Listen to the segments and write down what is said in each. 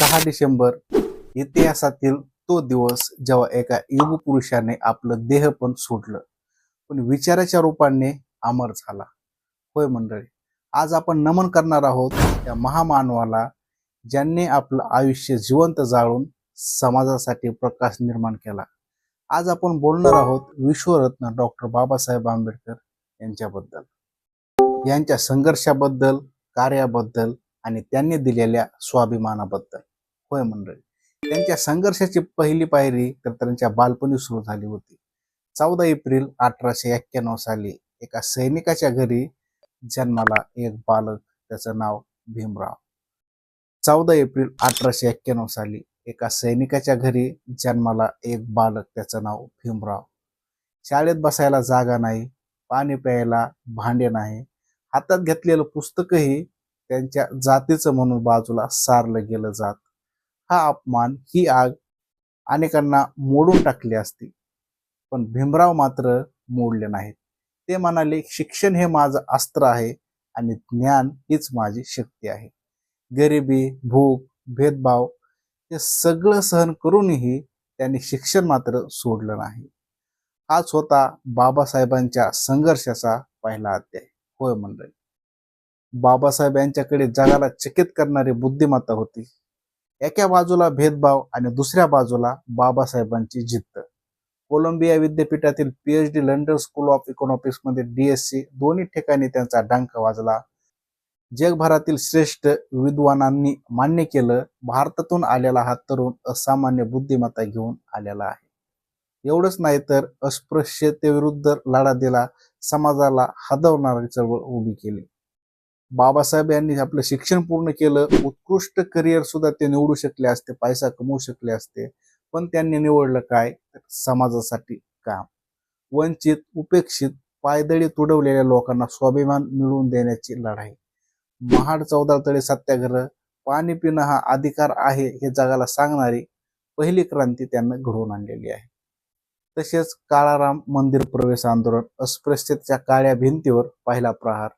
सहा डिसेंबर इतिहासातील तो दिवस जेव्हा एका युग पुरुषाने आपलं देह पण सोडलं. पण विचाराच्या रूपाने अमर झाला. होय मंडळी आज आपण नमन करणार आहोत त्या महामानवाला ज्यांनी आपलं आयुष्य जिवंत जाळून समाजासाठी प्रकाश निर्माण केला. आज आपण बोलणार आहोत विश्वरत्न डॉक्टर बाबासाहेब आंबेडकर यांच्याबद्दल. यांच्या संघर्षाबद्दल कार्याबद्दल आणि त्यांनी दिलेल्या स्वाभिमानाबद्दल. होय मंडळी. त्यांच्या संघर्षाची पहिली पायरी तर त्यांच्या बालपणी सुरू झाली होती. चौदा एप्रिल अठराशे एक्क्याण्णव साली एका सैनिकाच्या घरी जन्माला एक बालक त्याचं नाव भीमराव. चौदा एप्रिल अठराशे एक्क्याण्णव साली एका सैनिकाच्या घरी जन्माला एक बालक त्याचं नाव भीमराव. शाळेत बसायला जागा नाही पाणी प्यायला भांडे नाही हातात घेतलेलं पुस्तकही त्यांच्या जातीचं म्हणून बाजूला सारलं गेलं जात. हा अपमान ही आग अनेकांना मोडून टाकली असती. पण भीमराव मात्र मोडले नाहीत. ते म्हणाले शिक्षण हे माझं अस्त्र आहे आणि ज्ञान हीच माझी शक्ती आहे. गरिबी भूक भेदभाव हे सगळं सहन करूनही त्यांनी शिक्षण मात्र सोडलं नाही. हाच होता बाबासाहेबांच्या संघर्षाचा पहिला अध्याय. होय मंडळी. बाबासाहेब यांच्याकडे जगाला चकित करणारी बुद्धिमत्ता होती. एका बाजूला भेदभाव आणि दुसऱ्या बाजूला बाबासाहेबांची जिद्द. कोलंबिया विद्यापीठातील पीएचडी लंडन स्कूल ऑफ इकॉनॉमिक्समध्ये डीएससी दोन्ही ठिकाणी त्यांचा डंक वाजला. जगभरातील श्रेष्ठ विद्वानांनी मान्य केलं भारतातून आलेला हा तरुण असामान्य बुद्धिमत्ता घेऊन आलेला आहे. एवढंच नाही तर अस्पृश्यतेविरुद्ध लढा दिला समाजाला हदवणारी चळवळ उभी केली. बाबासाहेब यांनी आपलं शिक्षण पूर्ण केलं. उत्कृष्ट करिअर सुद्धा ते निवडू शकले असते पैसा कमवू शकले असते. पण त्यांनी निवडलं काय? तर समाजासाठी काम. वंचित उपेक्षित पायदळी तुडवलेल्या लोकांना स्वाभिमान मिळवून देण्याची लढाई. महाड चौदा तळे सत्याग्रह पाणी पिणं हा अधिकार आहे हे जगाला सांगणारी पहिली क्रांती त्यांना घडवून आणलेली आहे. तसेच काळाराम मंदिर प्रवेश आंदोलन अस्पृश्यतेच्या काळ्या भिंतीवर पहिला प्रहार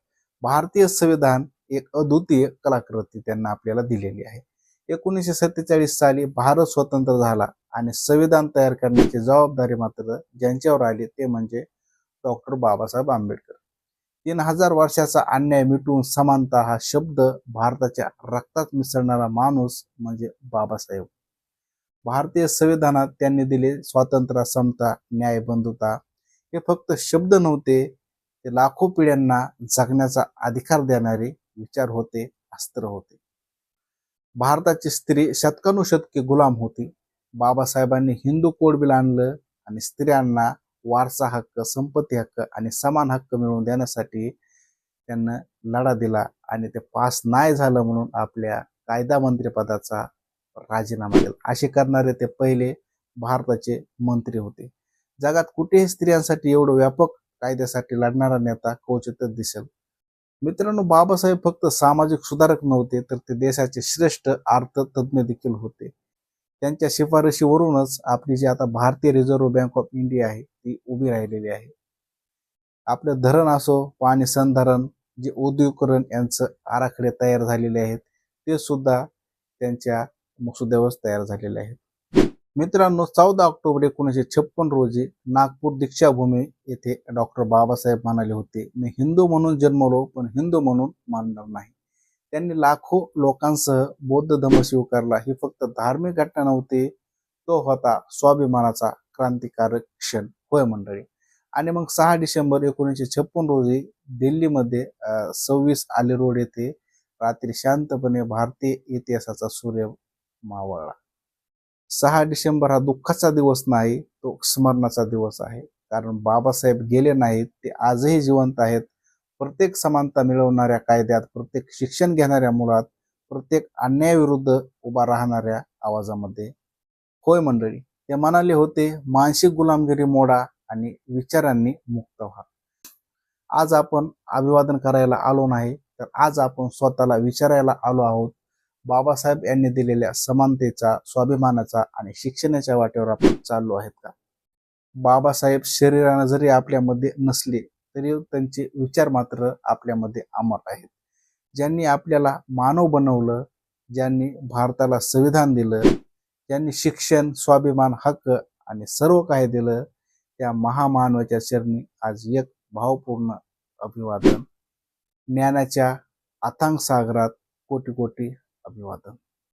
भारतीय संविधान एक अद्वितीय कलाकृती त्यांना आपल्याला दिलेली आहे. एकोणीसशे सत्तेचाळीस साली भारत स्वतंत्र झाला आणि संविधान तयार करण्याची जबाबदारी मात्र ज्यांच्यावर आली ते म्हणजे डॉक्टर बाबासाहेब आंबेडकर. तीन हजार वर्षाचा अन्याय मिटवून समानता हा शब्द भारताच्या रक्तात मिसळणारा माणूस म्हणजे बाबासाहेब. भारतीय संविधानात त्यांनी दिले स्वातंत्र्य समता न्याय बंधुता हे फक्त शब्द नव्हते ते लाखो पिढ्यांना जगण्याचा अधिकार देणारे विचार होते अस्त्र होते. भारताची स्त्री शतकानुशतके गुलाम होती. बाबासाहेबांनी हिंदू कोड बिल आणलं आणि स्त्रियांना वारसा हक्क संपत्ती हक्क आणि समान हक्क मिळवून देण्यासाठी त्यांना लढा दिला आणि ते पास नाही झालं म्हणून आपल्या कायदा मंत्रिपदाचा राजीनामा दिला असे करणारे ते पहिले भारताचे मंत्री होते. जगात कुठेही स्त्रियांसाठी एवढं व्यापक कायद्यासाठी लढणारा नेता क्वचितच दिसेल. मित्रांनो बाबासाहेब फक्त सामाजिक सुधारक नव्हते तर ते देशाचे श्रेष्ठ अर्थतज्ञ देखील होते. त्यांच्या शिफारशीवरूनच आपली जी आता भारतीय रिझर्व्ह बँक ऑफ इंडिया आहे ती उभी राहिलेली आहे. आपलं धरण असो पाणी संधारण जे उद्योगकरण यांचं आराखडे तयार झालेले आहेत ते सुद्धा त्यांच्या मसुद्यावर तयार झालेले आहेत. मित्रांनो चौदा ऑक्टोबर एकोणीसशे छप्पन रोजी नागपूर दीक्षाभूमी येथे डॉक्टर बाबासाहेब म्हणाले होते मी हिंदू म्हणून जन्मलो पण हिंदू म्हणून मानणार नाही. त्यांनी लाखो लोकांसह बौद्ध धर्म स्वीकारला. ही फक्त धार्मिक घटना नव्हती तो होता स्वाभिमानाचा क्रांतिकारक क्षण. होय मंडळी. आणि मग सहा डिसेंबर एकोणीसशे छप्पन रोजी दिल्लीमध्ये सव्वीस आले रोड येथे रात्री शांतपणे भारतीय इतिहासाचा सूर्य मावळला. सहा डिसेंबर हा दुःखाचा दिवस नाही तो स्मरणाचा दिवस आहे. कारण बाबासाहेब गेले नाहीत ते आजही जिवंत आहेत. प्रत्येक समानता मिळवणाऱ्या कायद्यात प्रत्येक शिक्षण घेणाऱ्या मुलात प्रत्येक अन्यायाविरुद्ध उभा राहणाऱ्या आवाजामध्ये. होय मंडळी ते म्हणाले होते मानसिक गुलामगिरी मोडा आणि विचारांनी मुक्त व्हा. आज आपण अभिवादन करायला आलो नाही तर आज आपण स्वतःला विचारायला आलो आहोत. बाबासाहेब यांनी दिलेल्या समानतेचा स्वाभिमानाचा आणि शिक्षणाच्या वाटेवर आपण चाललो आहेत का? बाबासाहेब शरीरानं जरी आपल्यामध्ये नसले तरी त्यांचे विचार मात्र आपल्यामध्ये अमर आहेत. ज्यांनी आपल्याला मानव बनवलं ज्यांनी भारताला संविधान दिलं ज्यांनी शिक्षण स्वाभिमान हक्क आणि सर्व काही दिलं त्या महामानवाच्या चरणी आज एक भावपूर्ण अभिवादन. ज्ञानाच्या अथांग सागरात कोटी कोटी अभिवादन